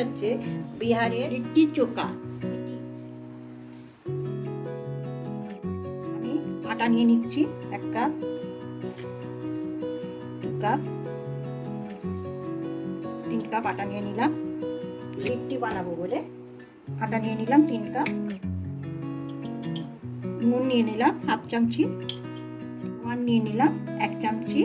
হচ্ছে বিহারের লিট্টি চোখা আমি আটা নিয়ে নিচ্ছি, এক কাপ, দু কাপ, তিন কাপ আটা নিয়ে নিলাম। লিট্টি বানাবো বলে আটা নিয়ে নিলাম তিন কাপ। নুন নিয়ে নিলাম হাফ চামচি। জোয়ান নিয়ে নিলাম এক চামচি।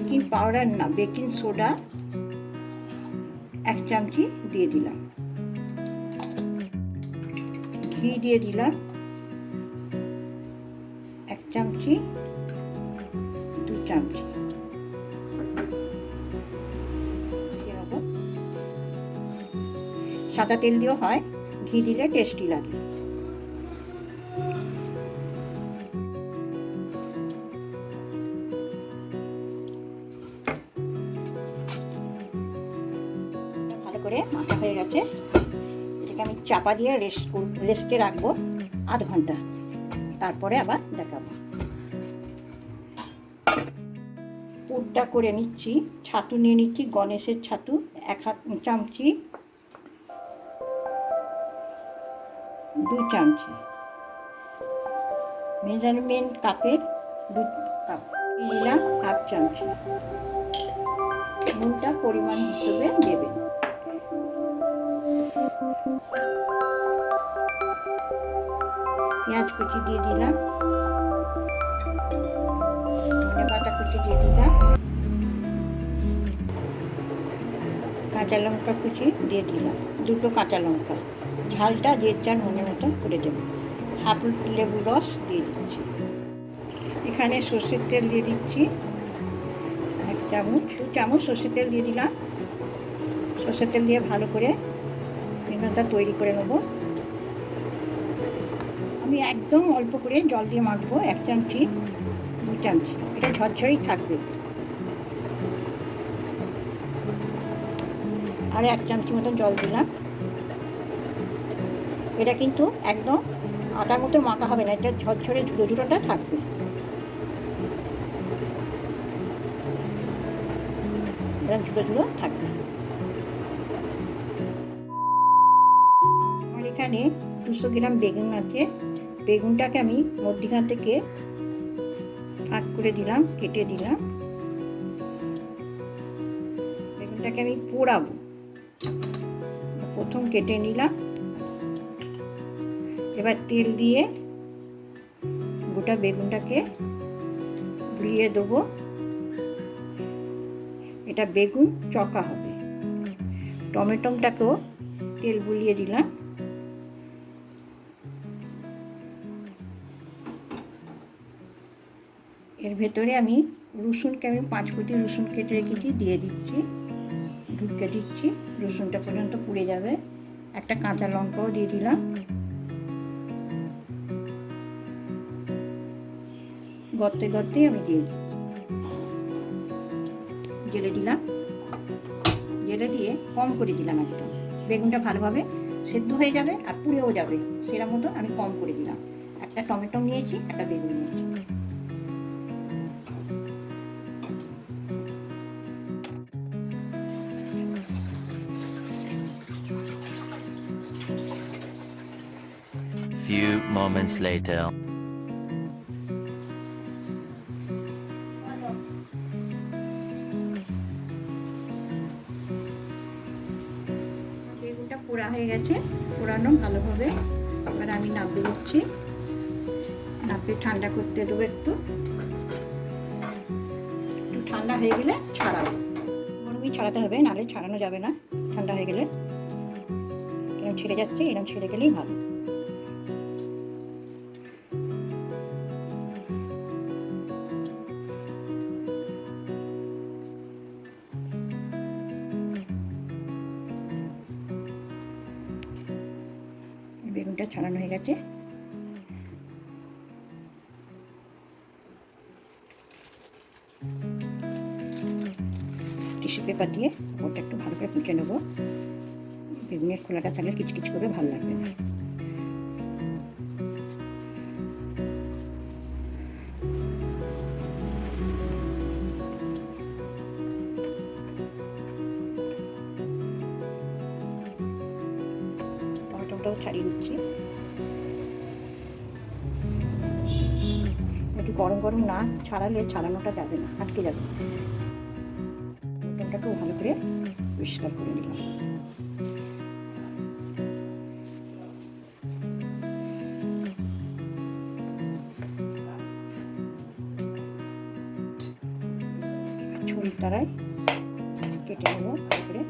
বেকিং পাউডার না, বেকিং সোডা এক চামচি দিয়ে দিলাম। ঘি দিয়ে দিলাম। এক চামচি, দু চামচি। সাদা তেল দিয়েও হয়, ঘি দিলে টেস্টি লাগে। চাপা দিয়ে রেস্ট রেস্টে রাখব আধ ঘণ্টা। তারপরে আবার দেখাবো। পুরটা করে নিচ্ছি, ছাতু নিয়ে নিচ্ছি, গণেশের ছাতু, এক হাত চামচি, দু চামচি। মেজারমেন্ট কাপের দু কাপ নিলাম হাফ চামচি। নুনটা পরিমাণ হিসেবে দেবেন। পেঁয়াজ কুচি দিয়ে দিলাম। ধনে কুচি দিয়ে দিলাম। কাঁচা লঙ্কা কুচি দিয়ে দিলাম। দুটো কাঁচা লঙ্কা। ঝালটা যে যার মনের মতো করে দেবো। হাফ লেবু রস দিয়ে দিচ্ছি। এখানে সর্ষের তেল দিয়ে দিচ্ছি। এক চামচ, দু চামচ সর্ষের তেল দিয়ে দিলাম। সর্ষের তেল দিয়ে ভালো করে বেগুনটা তৈরি করে নেব। আমি একদম অল্প করে জল দিয়ে মাখবো এক চামচি দু চামচি এটা ঝরঝরেই থাকবে। আর এক চামচি মতো জল দিলাম। এটা কিন্তু একদম আটার মতো মাখা হবে না, এটা ঝরঝরে ঝুড়ো ঝুড়োটা থাকবে। এরকম ঝুড়ো ঝুড়ো থাকবে। এখানে দুশো গ্রাম বেগুন আছে। বেগুনটাকে আমি মধ্যিখান থেকে ভাগ করে দিলাম, কেটে দিলাম। বেগুনটাকে আমি পোড়াবো। প্রথম কেটে নিলাম। এবার তেল দিয়ে গোটা বেগুনটাকে বুলিয়ে দেবো। এটা বেগুন চকা হবে। টমেটোটাকেও তেল বুলিয়ে দিলাম। এর ভেতরে আমি রসুনকে আমি পাঁচ ফুটি রসুন কেটে রেখেছি, দিয়ে দিচ্ছি, ঢুকে দিচ্ছি, রসুনটা পর্যন্ত পুড়ে যাবে। একটা কাঁচা লঙ্কাও দিয়ে দিলাম। গর্তে গর্তে আমি দিয়ে দিই জেলে দিলাম। জেলে দিয়ে কম করে দিলাম একদম বেগুনটা ভালোভাবে সেদ্ধ হয়ে যাবে আর পুড়েও যাবে। সেরকম মতো আমি কম করে দিলাম। একটা টমেটো নিয়েছি, একটা বেগুন নিয়েছি। Moments later. পোড়া হয়ে গেছে, পোড়ানো ভালোভাবে। এবার আমি নাবড়ে দিচ্ছি নাবড়ে ঠান্ডা করতে দেবো একটু। ঠান্ডা হয়ে গেলে ছাড়াবো। গরমই ছাড়াতে হবে, নাহলে ছাড়ানো যাবে না। ঠান্ডা হয়ে গেলে। এরকম ছেড়ে যাচ্ছে, এরকম ছেড়ে গেলেই ভালো ডিমটা ছাড়ানো হয়ে গেছে। টিস্যু পেপার দিয়ে ওটা একটু ভালো করে ফুটে নেব। বেগুনের খোলাটা থাকলে কিচকিচ করে ভালো লাগবে। না ছাড়িয়ে গরম না ছাড়ালে ছাড়ানোটা যাবে না, আটকে যাবে। মটনটাকেও ভালো করে পরিষ্কার করে নিলাম। ছুরির দ্বারায় কেটে নেব করে।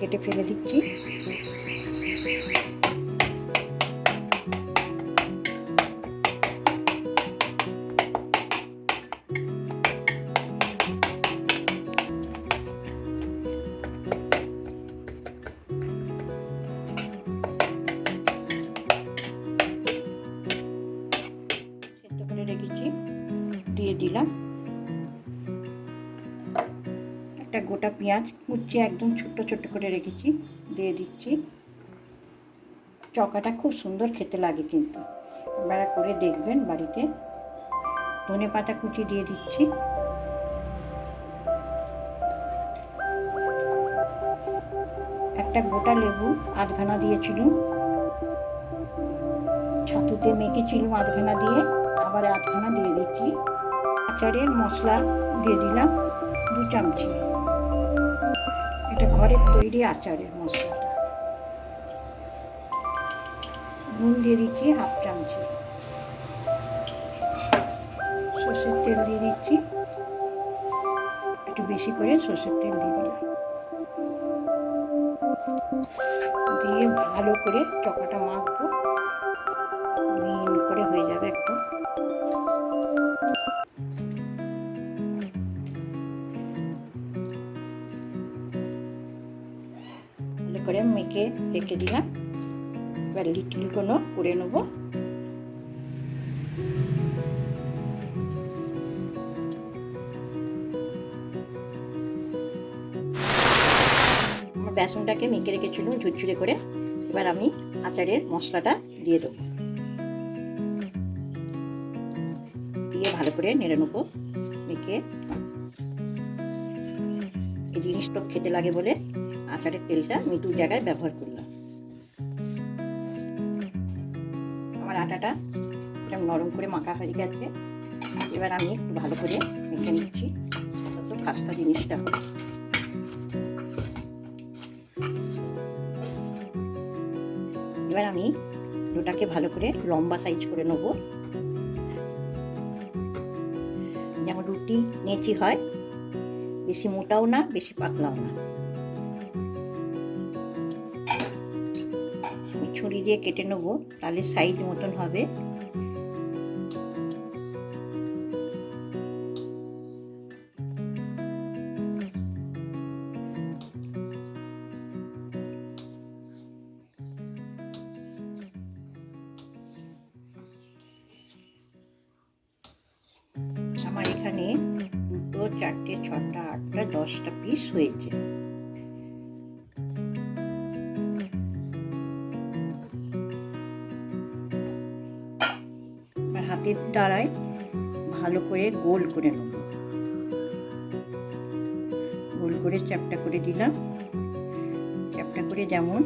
কেটে ফেলে দিচ্ছি। গোটা পেঁয়াজ কুচিয়ে একদম ছোট্ট ছোট্ট করে রেখেছি, দিয়ে দিচ্ছি। চকাটা খুব সুন্দর খেতে লাগে কিন্তু। আপনারা করে দেখবেন বাড়িতে। ধনে পাতা কুচি দিয়ে দিচ্ছি। একটা গোটা লেবু আধখানা দিয়েছিলাম ছাতুতে মেখেছিলাম আধখানা দিয়ে, আবার আধখানা দিয়ে দিচ্ছি। আচারের মশলা দিয়ে দিলাম দু চামচি তৈরি আচারের মশলাটা। নুন দিয়ে দিচ্ছি হাফ চামচি। সর্ষের তেল দিয়ে দিচ্ছি। একটু বেশি করে সর্ষের তেল দিয়ে দিলাম। দিয়ে ভালো করে চকাটা মাখবো। মিন করে হয়ে যাবে একদম। করে মেখে রেখে দিলাম। এবার লিটলগুলো করে নেব। বেসনটাকে মেখে রেখেছিলাম ঝুরঝুরে করে। এবার আমি আচারের মশলাটা দিয়ে দেবো। দিয়ে ভালো করে নেড়ে নেব, মেখে। এই জিনিসটা খেতে লাগে বলে আচারের তেলটা আমি জায়গায় ব্যবহার করলাম। আমার আটাটা এরকম নরম করে মাখা হয়ে গেছে। এবার আমি একটু ভালো করে মেখে নিচ্ছি। তো খাস্তা জিনিসটা এবার আমি ডোটাকে ভালো করে লম্বা সাইজ করে নেব। যেমন রুটি নেচি হয়, বেশি মোটাও না, বেশি পাতলাও না। দিয়ে কেটে নেব, তাহলে সাইজ মতন হবে। আমার এখানে দুটো চারটে, ছটা, আটটা, দশটা পিস হয়েছে। হাতের দ্বারায় ভালো করে গোল করে নেব। গোল করে চ্যাপটা করে দিলাম। চ্যাপটা করে যেমন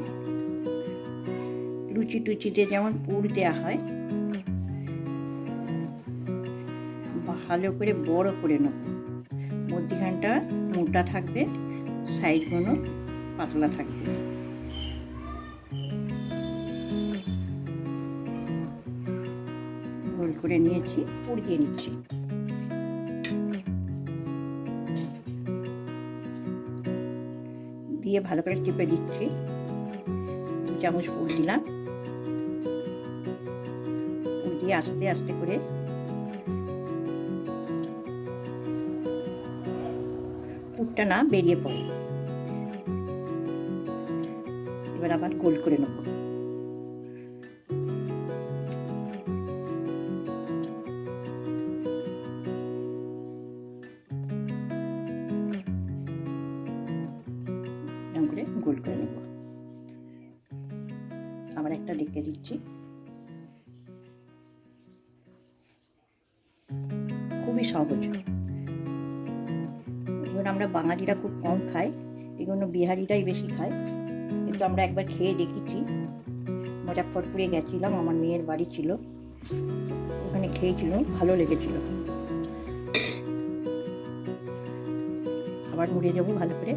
লুচি টুচিতে যেমন পুর দেওয়া হয়, ভালো করে বড় করে নেব। মধ্যিখানটা মোটা থাকবে, সাইডগুলো পাতলা থাকবে। করে নিয়েছি পুড়িয়ে নিচ্ছি। দিয়ে ভালো করে টিপে দিচ্ছি। চামচ পুর দিলাম। পুর দিয়ে আস্তে আস্তে করে পুরটা না বেরিয়ে পড়ে। এবার আবার গোল করে নেব। খুবই সহজ এগুলো আমরা বাঙালিরা খুব কম খাই এগুলো বিহারিরাই বেশি খায়। কিন্তু আমরা একবার খেয়ে দেখেছি। মুজাফরপুরে গেছিলাম, আমার মেয়ের বাড়ি ছিল। ওখানে খেয়েছিল, ভালো লেগেছিল। আবার মুড়ে যাব ভালো করে।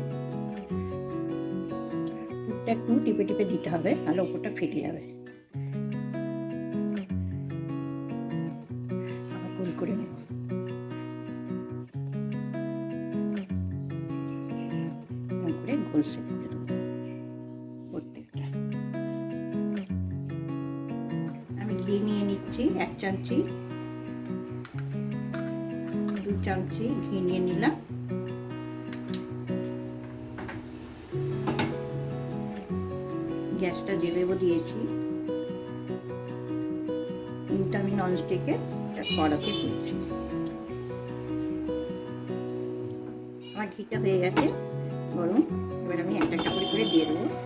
একটু টিপে টিপে দিতে হবে, নাহলে ওপরটা ফেটে যাবে। চামচি দু চামচি ঘি নিয়ে নিলাম। গ্যাসটা জেলেও দিয়েছি। কিন্তু আমি ননস্টিকে কড়াতে করছি আমার ঘিটা হয়ে গেছে, গরম। এবার আমি একটা একটা করে দিয়ে দেবো।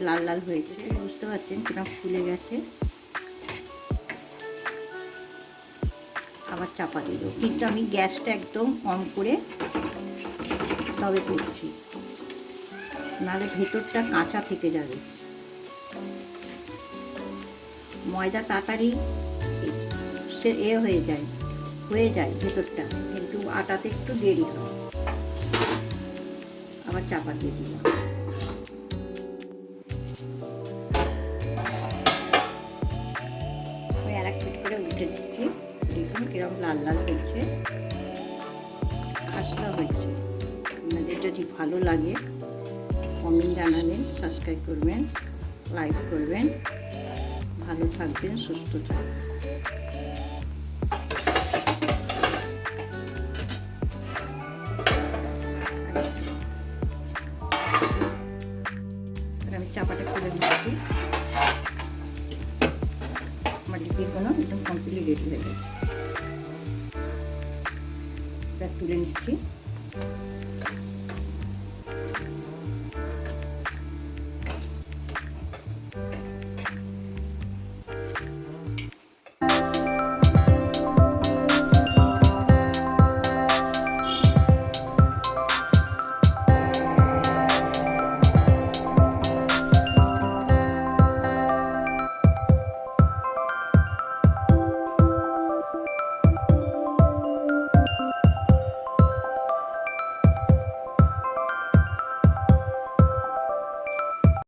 করে লাল হয়ে গেছে বুঝতে পারছেন কীরকম ফুলে গেছে। আবার চাপা দেবো। কিন্তু আমি গ্যাসটা একদম কম করে তবে করছি। নাহলে ভেতরটা কাঁচা থেকে যাবে। ময়দা তাড়াতাড়ি সে এ হয়ে যায় হয়ে যায় ভেতরটা। কিন্তু আটাতে একটু দেরি হয়। আবার চাপা দিয়ে দিলাম। লাল লাল হয়েছে। খাসটা আপনাদের যদি ভালো লাগে কমেন্ট জানাবেন সাবস্ক্রাইব করবেন লাইক করবেন। ভালো থাকবেন, সুস্থ থাকবেন। তুলে